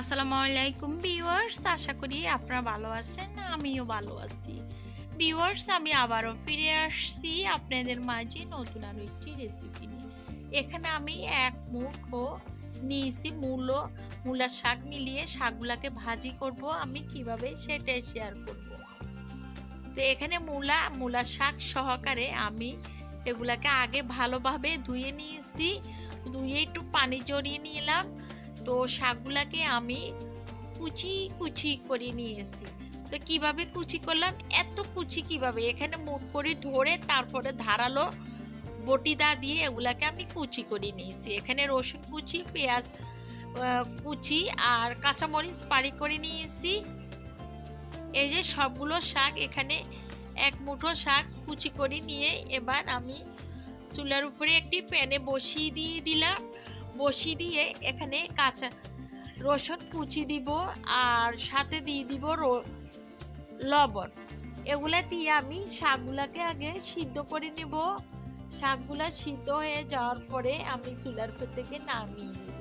আসসালামু আলাইকুম ভিউয়ার্স, আশা করি আপনারা ভালো আছেন, আমিও ভালো আছি। ভিউয়ার্স, আমি আবারও ফিরে আসছি আপনাদের মাঝে নতুন আরও একটি রেসিপি নিয়ে। এখানে আমি এক মুঠো নিয়েছি মূলো মূলার শাক মিলিয়ে শাকগুলাকে ভাজি করব, আমি কীভাবে সেটাই শেয়ার করব। তো এখানে মূলা মূলার শাক সহকারে আমি এগুলাকে আগে ভালোভাবে ধুয়ে নিয়েছি, ধুয়ে একটু পানি জড়িয়ে নিলাম। তো শাকগুলাকে আমি কুচি কুচি করে নিয়েছি। তো কীভাবে কুচি করলাম? এত কুচি কীভাবে? এখানে মুখ করে ধরে তারপরে ধারালো বটিদা দিয়ে এগুলাকে আমি কুচি করে নিয়েছি। এখানে রসুন কুচি, পেঁয়াজ কুচি আর কাঁচামরিচ পাড়ি করে নিয়েছি। এই যে সবগুলো শাক এখানে এক মুঠো শাক কুচি করে নিয়ে এবার আমি চুলার উপরে একটি প্যানে বসিয়ে দিয়ে দিলাম। বসিয়ে দিয়ে এখানে কাঁচা রসুন কুচি দিব আর সাথে দিয়ে দিব লবণ। এগুলা দিয়ে আমি শাকগুলাকে আগে সিদ্ধ করে নেব। শাকগুলা সিদ্ধ হয়ে যাওয়ার পরে আমি চুলার থেকে নামিয়ে নেব।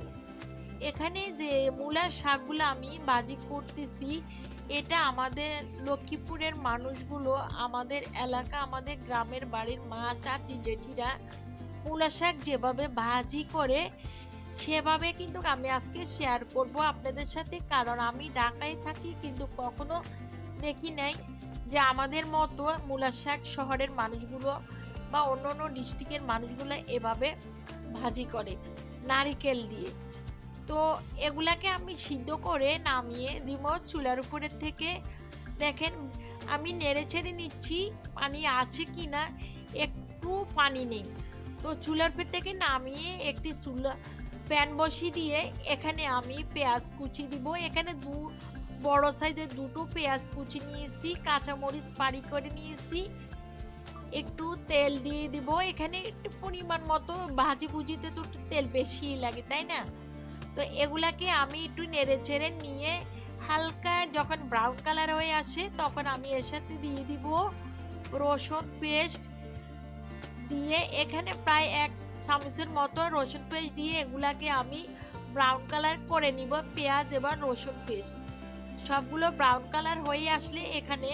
এখানে যে মূলার শাকগুলো আমি বাজি করতেছি, এটা আমাদের লক্ষ্মীপুরের মানুষগুলো, আমাদের এলাকা, আমাদের গ্রামের বাড়ির মা, চাচি, জেঠিরা মূলা শাক যেভাবে ভাজি করে সেভাবে কিন্তু আমি আজকে শেয়ার করব আপনাদের সাথে। কারণ আমি ঢাকায় থাকি কিন্তু কখনো দেখি নাই যে আমাদের মতো মূলা শাক শহরের মানুষগুলো বা অন্য অন্য ডিস্ট্রিক্টের মানুষগুলো এভাবে ভাজি করে নারিকেল দিয়ে। তো এগুলাকে আমি সিদ্ধ করে নামিয়ে দিব চুলার উপরের থেকে। দেখেন, আমি নেড়ে চেড়ে নিচ্ছি, পানি আছে কি না একটু পানি নেই। তো চুলার উপর থেকে নামিয়ে একটি চুলা প্যান বসিয়ে দিয়ে এখানে আমি পেঁয়াজ কুচি দিব। এখানে দু, বড় সাইজের দুটো পেঁয়াজ কুচি নিয়েছি, কাঁচামরিচ পাড়ি করে নিয়েছি। একটু তেল দিয়ে দিব। এখানে একটু পরিমাণ মতো ভাজি ভুজিতে তো একটু তেল বেশি লাগে, তাই না? তো এগুলাকে আমি একটু নেড়ে চেড়ে নিয়ে হালকা যখন ব্রাউন কালার হয়ে আসে, তখন আমি এর সাথে দিয়ে দিব রসুন পেস্ট দিয়ে এখানে প্রায় এক চামচের মতো রসুন পেস্ট দিয়ে এগুলাকে আমি ব্রাউন কালার করে নিব, পেঁয়াজ এবার রসুন পেস্ট। সবগুলো ব্রাউন কালার হয়ে আসলে এখানে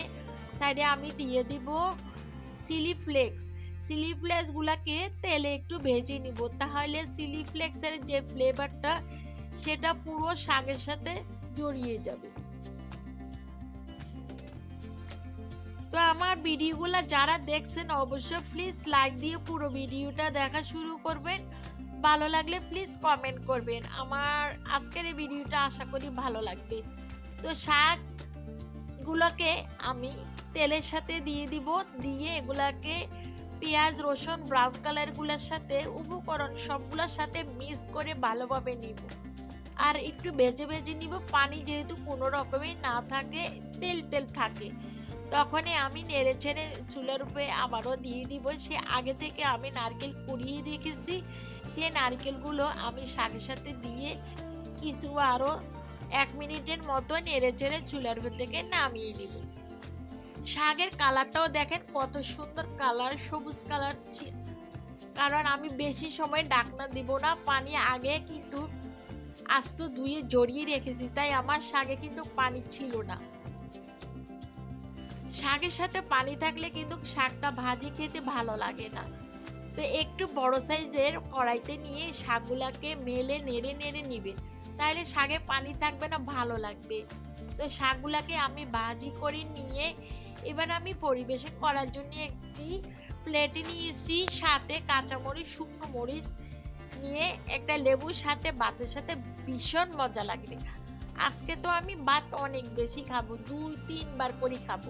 সাইডে আমি দিয়ে দিব সিলি ফ্লেক্স সিলি ফ্লেক্সগুলোকে তেলে একটু ভেজে নিব, তাহলে সিলি ফ্লেক্সের যে ফ্লেভারটা সেটা পুরো শাকের সাথে জড়িয়ে যাবে। তো আমার ভিডিওগুলো যারা দেখছেন, অবশ্যই প্লিজ লাইক দিয়ে পুরো ভিডিওটা দেখা শুরু করবেন। ভালো লাগলে প্লিজ কমেন্ট করবেন। আমার আজকের এই ভিডিওটা আশা করি ভালো লাগবে। তো শাকগুলোকে আমি তেলের সাথে দিয়ে দিব। দিয়ে এগুলাকে পেঁয়াজ, রসুন ব্রাউন কালারগুলোর সাথে, উপকরণ সবগুলোর সাথে মিক্স করে ভালোভাবে নিব। আর একটু ভেজে ভেজে নিব। পানি যেহেতু কোনো রকমই না থাকে, তেল তেল থাকে। তখনই আমি নেড়ে ছেড়ে চুলার উপরে আবারও দিয়ে দিব। সে আগে থেকে আমি নারকেল কুড়িয়ে রেখেছি। সে নারকেলগুলো আমি শাকের সাথে দিয়ে কিছু আরও এক মিনিটের মতো নেড়ে চেড়ে চুলার উপর থেকে নামিয়ে নিব শাকের কালারটাও দেখেন কত সুন্দর কালার, সবুজ কালার কারণ আমি বেশি সময় ডাকনা দিব না, পানি আগে কিন্তু আস্ত ধুয়ে জড়িয়ে রেখেছি, তাই আমার শাকে কিন্তু পানি ছিল না। শাকের সাথে পানি থাকলে কিন্তু শাকটা ভাজি খেতে ভালো লাগে না। তো একটু বড় সাইজের কড়াইতে নিয়ে শাকগুলাকে মেলে নেড়ে নেড়ে নিবেন তাহলে শাকে পানি থাকবে না, ভালো লাগবে। তো শাকগুলাকে আমি ভাজি করে নিয়ে এবার আমি পরিবেশন করার জন্য একটি প্লেটে নিয়েছি সাথে কাঁচামরিচ, শুকনো মরিচ নিয়ে একটা লেবুর সাথে ভাতের সাথে ভীষণ মজা লাগবে। আজকে তো আমি ভাত অনেক বেশি খাব, দুই তিনবার করে খাব।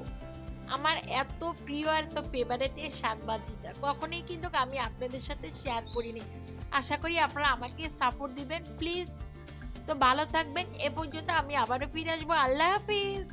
আমার এত প্রিয় আর এত ফেভারেট এই শাকবাজিটা। কখনোই কিন্তু আমি আপনাদের সাথে শেয়ার করিনি। আশা করি আপনারা আমাকে সাপোর্ট দিবেন। প্লিজ তো ভালো থাকবেন। এ পর্যন্ত আমি আবারও ফিরে আসব। আল্লাহ হাফিজ।